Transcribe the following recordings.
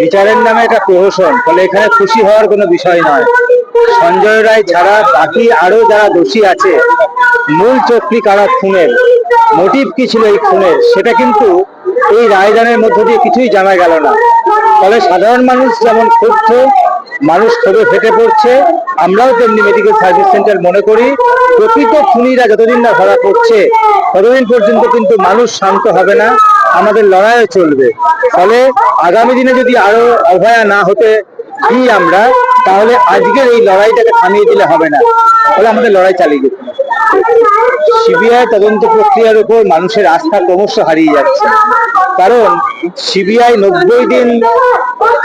বিচারের নামে এটা প্রহসন, ফলে এখানে খুশি হওয়ার কোনো বিষয় নয়। সঞ্জয় রায় ছাড়া বাকি আরও যারা দোষী আছে, মূল চক্রী কারা খুনের? মোটিভ কি ছিল এই খুনের? সেটা কিন্তু এই রায়দানের মধ্য দিয়ে কিছুই জানা গেল না। ফলে সাধারণ মানুষ যেমন ক্ষুব্ধ, মানুষ ক্ষোভে ফেটে পড়ছে আমরাও তেমনি মেডিকেল সার্ভিস সেন্টার মনে করি, প্রকৃত খুনিরা যতদিন না ধরা পড়ছে, ততদিন পর্যন্ত কিন্তু মানুষ শান্ত হবে না, আমাদের লড়াইও চলবে। ফলে আগামী দিনে যদি আরও অভয়া না হতে দিই আমরা, তাহলে আজকের এই লড়াইটাকে থামিয়ে দিলে হবে না। ফলে আমাদের লড়াই চালিয়ে যেতে সিবিআই তদন্ত প্রক্রিয়ার উপর মানুষের আস্থা ক্রমশ হারিয়ে যাচ্ছে। কারণ সিবিআই নব্বই দিন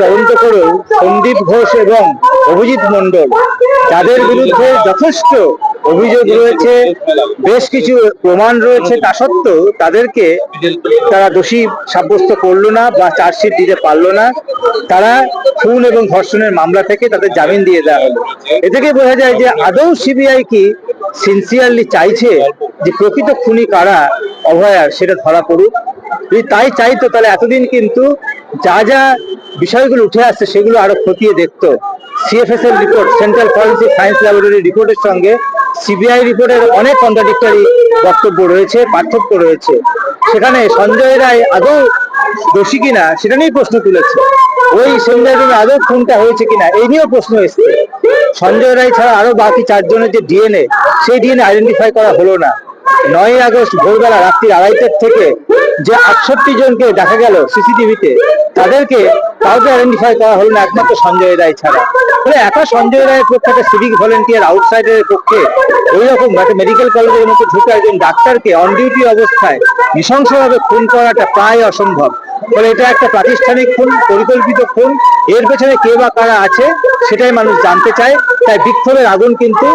তদন্ত করেও সন্দীপ ঘোষ এবং অভিজিৎ মন্ডল যাদের বিরুদ্ধে যথেষ্ট অভিযোগ রয়েছে, বেশ কিছু প্রমাণ রয়েছে তা সত্ত্বেও তাদেরকে তারা দোষী সাব্যস্ত করল না বা চার্জশিট দিতে পারল না। তারা খুন এবং ধর্ষণের মামলা থেকে তাদের জামিন দিয়ে দেওয়া হলো। এ থেকে বোঝা যায় যে আদৌ সিবিআই কি সিনসিয়ারলি চাইছে যে প্রকৃত খুনি কারা অভয়ার সেটা ধরা পড়ুক। যদি তাই চাইতো তাহলে এতদিন কিন্তু যা যা বিষয়গুলো উঠে আসছে সেগুলো আরও খতিয়ে দেখতো। সিএফএস এর report central forensic science laboratory রিপোর্টের সঙ্গে সিবিআই রিপোর্টের অনেক কন্ট্রাডিক্টরি বক্তব্য রয়েছে, পার্থক্য রয়েছে। সেখানে সঞ্জয় রায় আদৌ দোষী কিনা, সেটা নিয়ে প্রশ্ন তুলেছে। ওই সঞ্জয় রায় আদৌ খুনটা হয়েছে কিনা, এই নিয়েও প্রশ্ন এসছে। সঞ্জয় রায় ছাড়া আরও বাকি চারজনের যে ডিএনএ সেই ডিএনএ আইডেন্টিফাই করা হলো না। নয় আগস্ট ভোরবেলা রাত্রি আড়াইটার থেকে যে আটষট্টি জনকে দেখা গেল সিসিটিভিতে তাদেরকে কাউকে আইডেন্টিফাই করা হলো না, একমাত্র সঞ্জয় রায় ছাড়া। ফলে একা সঞ্জয় রায়ের পক্ষে একটা সিভিক ভলেন্টিয়ার আউটসাইডের পক্ষে ওই রকম একটা মেডিকেল কলেজের মধ্যে ঢুকে একজন ডাক্তারকে অন ডিউটি অবস্থায় নৃশংসভাবে খুন করাটা প্রায় অসম্ভব। ফলে এটা একটা প্রাতিষ্ঠানিক খুন, পরিকল্পিত খুন। এর পেছনে কে বা কারা আছে সেটাই মানুষ জানতে চায়। তাই বিক্ষোভের আগুন কিন্তু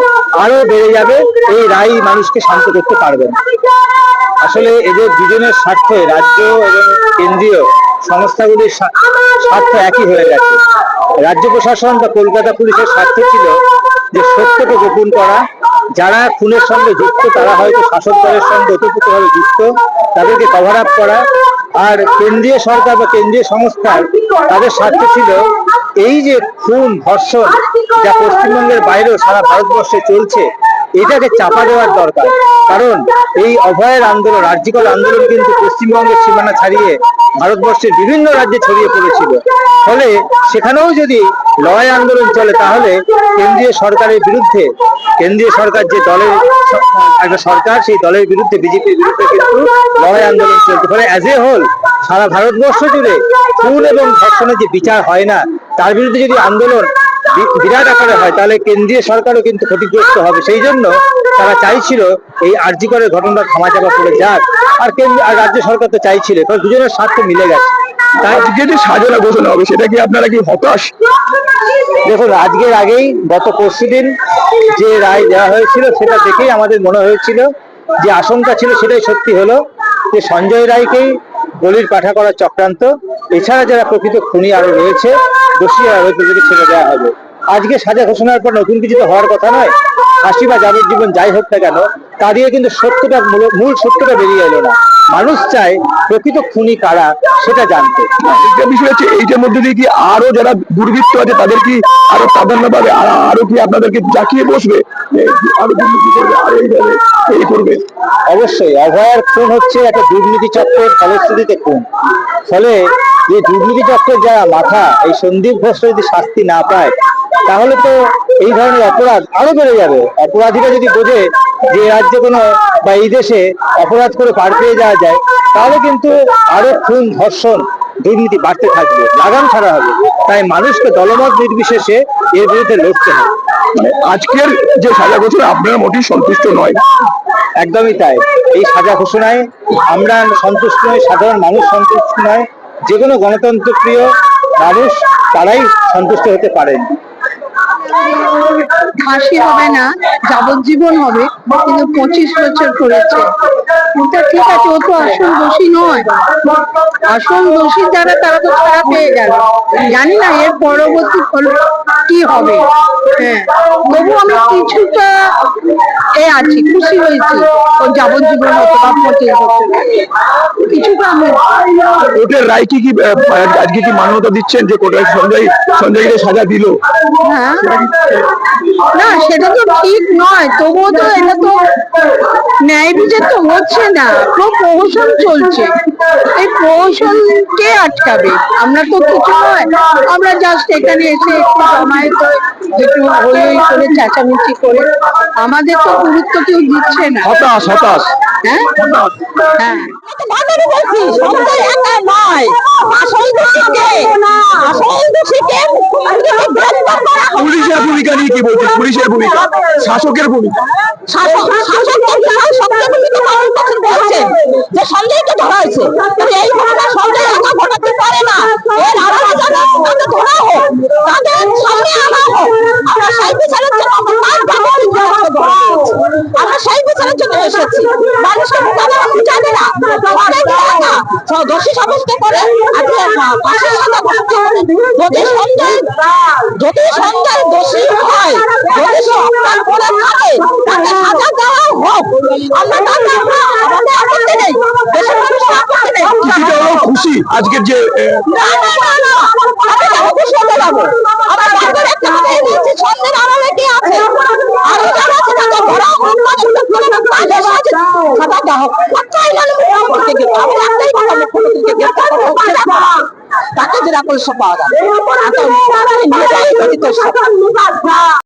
আরও বেড়ে যাবে। এই রায় মানুষকে শান্ত করতে পারবে না। আসলে এদের দুজনের স্বার্থে রাজ্য এবং কেন্দ্রীয় সংস্থাগুলির স্বার্থ একই হয়ে গেছে। রাজ্য প্রশাসন বা কলকাতা পুলিশের স্বার্থ ছিল যে সত্যকে গোপন করা। যারা খুনের সঙ্গে যুক্ত, তারা হয়তো শাসক দলের সঙ্গে ওতপ্রোতভাবে যুক্ত। তাদেরকে কভার আপ করা। আর কেন্দ্রীয় সরকার বা কেন্দ্রীয় সংস্থার তাদের স্বার্থ ছিল এই যে খুন, ধর্ষণ যা পশ্চিমবঙ্গের বাইরেও সারা ভারতবর্ষে চলছে এটাকে চাপা দেওয়ার দরকার। কারণ এই অভয়ের আন্দোলন রাজ্যিকল আন্দোলন কিন্তু পশ্চিমবঙ্গের সীমানা ছাড়িয়ে ভারতবর্ষের বিভিন্ন রাজ্যে ছড়িয়ে পড়েছিল। ফলে সেখানেও যদি লড়াই আন্দোলন চলে, তাহলে কেন্দ্রীয় সরকারের বিরুদ্ধে, কেন্দ্রীয় সরকার যে দলের একটা সরকার, সেই দলের বিরুদ্ধে বিজেপির বিরুদ্ধে কিন্তু লড়াই আন্দোলন চলতে ফলে অ্যাজ এ হোল সারা ভারতবর্ষ জুড়ে খুন এবং ধর্ষণের যে বিচার হয় না, তার বিরুদ্ধে যদি আন্দোলন বিরাট আকারে হয় তাহলে কেন্দ্রীয় সরকারও কিন্তু ক্ষতিগ্রস্ত হবে। সেই জন্য তারা চাইছিল এই আর্জিকরের ঘটনাটা থামাচাপা পড়ে যাক। আর কেন্দ্র আর রাজ্য সরকার তো চাইছিল কারণ দুজনের স্বার্থ মিলে গেছে। আজকে যে সাজনা ঘোষণা হবে সেটা কি আপনারা কি হতাশ? দেখুন আজকের আগেই গত পরশুদিন যে রায় দেওয়া হয়েছিল সেটা দেখেই আমাদের মনে হয়েছিল যে আশঙ্কা ছিল সেটাই সত্যি হলো যে সঞ্জয় রায়কেই বলির পাঠা করার চক্রান্ত। এছাড়া যারা প্রকৃত খুনি আরও রয়েছে দোষী আরও তাদেরকে ছেড়ে দেওয়া হবে। আজকে সাজা ঘোষণার পর নতুন কিছু তো হওয়ার কথা নয়। ফাঁসি বা যাবজ্জীবন যাই হোক না কেন, তা দিয়ে কিন্তু সত্যটা মূল সত্যটা বেরিয়ে এলো না। মানুষ চায় প্রকৃত খুনি কারা সেটা জানতে। একটা বিষয় হচ্ছে এইটার মধ্যে দিয়ে কি আরও যারা দুর্বৃত্ত আছে তাদের কি আরও প্রাধান্য পাবে আর কি আপনাদেরকে জাকিয়ে বসবে? আরও দুর্নীতি করবে আর এইভাবে এই করবে। অবশ্যই অভয়ার খুন হচ্ছে একটা দুর্নীতি চক্রের ফলশ্রুতিতে খুন। ফলে যে দুর্নীতি চক্রের যারা মাথা এই সন্দীপ ঘোষ যদি শাস্তি না পায় তাহলে তো এই ধরনের অপরাধ আরও বেড়ে যাবে। অপরাধীরা যদি বোঝে যে রাজ্যে কোনো বা এই দেশে অপরাধ করে পার পেয়ে যাওয়া যায় তাহলে কিন্তু আরও খুন ধর্ষণ দুর্নীতি বাড়তে থাকবে লাগাম ছাড়া হবে। তাই মানুষকে দলমত নির্বিশেষে এর বিরুদ্ধে লড়তে হবে। আজকের যে সাজা ঘোষণা আপনারা মোটেই সন্তুষ্ট নয়। একদমই তাই। এই সাজা ঘোষণায় আমরা সন্তুষ্ট নয় সাধারণ মানুষ সন্তুষ্ট নয় যে কোনো গণতন্ত্রপ্রিয় মানুষ তারাই সন্তুষ্ট হতে পারেন। ফাঁসি হবে না যাবজ্জীবন হবে কিন্তু পঁচিশ বছর করেছে। ওটা ঠিক আছে ও তো আসল দোষী নয়। আসল দোষী যারা তারা তো ছাড়া পেয়ে গেল। জানি না এর পরবর্তী ফল কি হবে। হ্যাঁ তবু আমি কিছুটা এ আছি খুশি হয়েছি। ও যাবজ্জীবন হতো বা পঁচিশ বছর। কিছুটা আমি কোর্টের রায় কি কি আজকে কি মান্যতা দিচ্ছেন যে কোর্টের সঞ্জয় সঞ্জয়কে সাজা দিল? হ্যাঁ না, সেটা তো ঠিক নয়। তবুও তো এটা তো ন্যায় বিচার তো হচ্ছে না। পুরো প্রহসন চলছে। এই প্রহসনকে আটকাবে। আমরা তো কিছু নয়। আমরা জাস্ট এখানে এসে একটু জমায়েত একটু হই হই করে চেঁচামেচি করে আমাদের তো গুরুত্ব কেউ দিচ্ছে না হতাশ হতাশ হ্যাঁ হ্যাঁ বলছি সঞ্জয় একা নয় আসল দোষীকে আসল দোষীকে গ্রেফতার করা হোক। পুলিশের ভূমিকা নিয়ে কি বলছেন পুলিশের ভূমিকা শাসকের ভূমিকা শাসক শাসককে বিশাল শক্তিভূমিকা পালন করছেন বলছেন যে সঞ্জয়কে ধরা হয়েছে এই ঘটনা একা ঘটাতে পারে না এর আরও যারা তাকে ধরা হোক তাদের সামনে আনা হোক আমরা সেই বিচারের জন্য আমরা তার জামাতে ধরা হয়েছে। আমরা সেই বিচারের জন্য এসেছি। মানুষকে মোকাবেলা না। দোষী সাব্যস্ত করে আজকে ফাঁসির সাজা যদি যদি দোষী হয় যদি সে অপরাধ করে থাকে তাকে সাজা দেওয়া হোক। আমরা তাকে আমরা আমাদের আপত্তি নেই। দেশের মানুষের আপত্তি নেই। খুশি? আজকের যে না না না না। আমি কেন খুশি হতে যাব আমার একটা কথাই বলছি সন্ধ্যের আড়ালে কে আছে আরও যারা আছে তাকে ধরা হোক তাদের করে তাদের সাজা দেওয়া হোক আমি একটাই কথা মুখ্যমন্ত্রীকে গ্রেফতার করা হোক জেরা করা হোক। তাকে জেরা করলে সব পাওয়া যাবে সব।